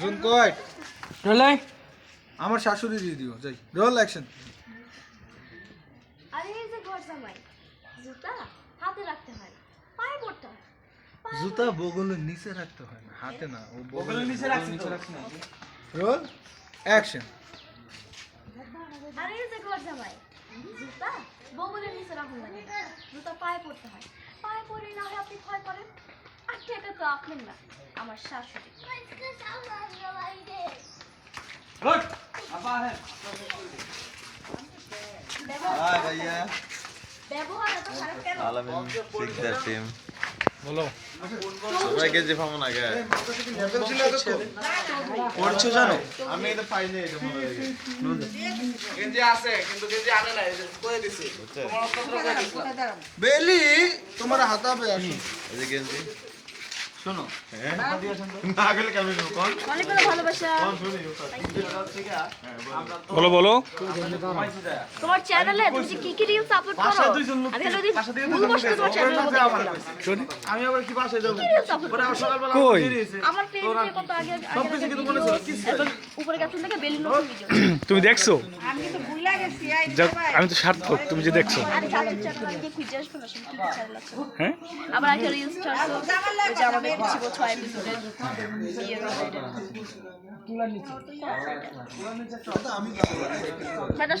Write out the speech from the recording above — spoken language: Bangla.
জুন কয়? রোলাই। আমার শাশুড়ি দিয়ে দিও যাই। Roll action. আরে এই যে ঘর জামাই জুতা হাতে রাখতে হয় পায়ে পড়তে হয় জুতা বগলের নিচে রাখতে হয় না হাতে না ও বগলের নিচে রাখছি তো। Roll action. আরে এই যে ঘর জামাই জুতা? বগলের নিচে রাখুন। লাগে না। জুতা পায়ে পড়তে হয়। পায়ে পড়ে না হয় আপনি ভয় করেন? আর এটা তো আপনি না আমার শাশুড়ি। বলো। পড়ছো জানো? আমি এটা পাইনি বেলি তোমার হাতাবে আসো। এই যে গেঞ্জি। শোনো হ্যাঁ? শুনি বলো। বলো তোমার চ্যানেলে তুমি কি কি রিলস আপলোড করো? আমি হলো থেকে ভুল বসে তোমার চ্যানেলের মধ্যে। আমি আবার কি বাসায় যাব? পরে আবার সকালবেলা কই? আমার। ফেসবুকে কত আগে আগে সব কিছু মনে কি ছিল? এখন উপরে ক্যাপশন থেকে বেলি নতুন তুমি দেখছ? আমি যাক, আমি তো সার্থক তুমি যে দেখছ। হ্যাঁ? আবার একটা রিলস ছাড়ছো যে আমাদের ছিল ছয় এপিসোডের বিয়ে হ্যালো